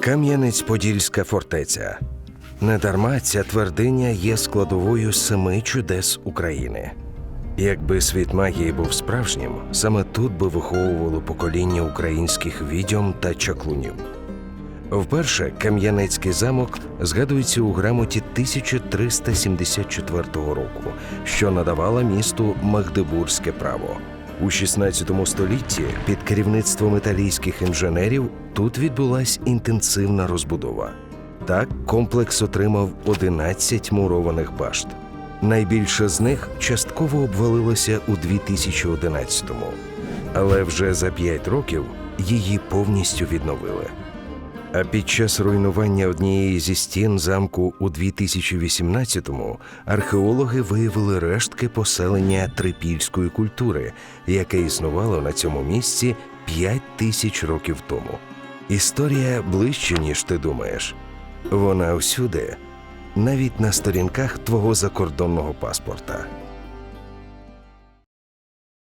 Кам'янець-Подільська фортеця. Недарма ця твердиня є складовою семи чудес України. Якби світ магії був справжнім, саме тут би виховувало покоління українських відьом та чаклунів. Вперше Кам'янецький замок згадується у грамоті 1374 року, що надавала місту Магдебурзьке право. У 16 столітті під керівництвом італійських інженерів тут відбулася інтенсивна розбудова. Так комплекс отримав 11 мурованих башт. Найбільше з них частково обвалилося у 2011-му, але вже за 5 років її повністю відновили. А під час руйнування однієї зі стін замку у 2018-му археологи виявили рештки поселення трипільської культури, яке існувало на цьому місці 5 тисяч років тому. Історія ближче, ніж ти думаєш. Вона всюди, навіть на сторінках твого закордонного паспорта.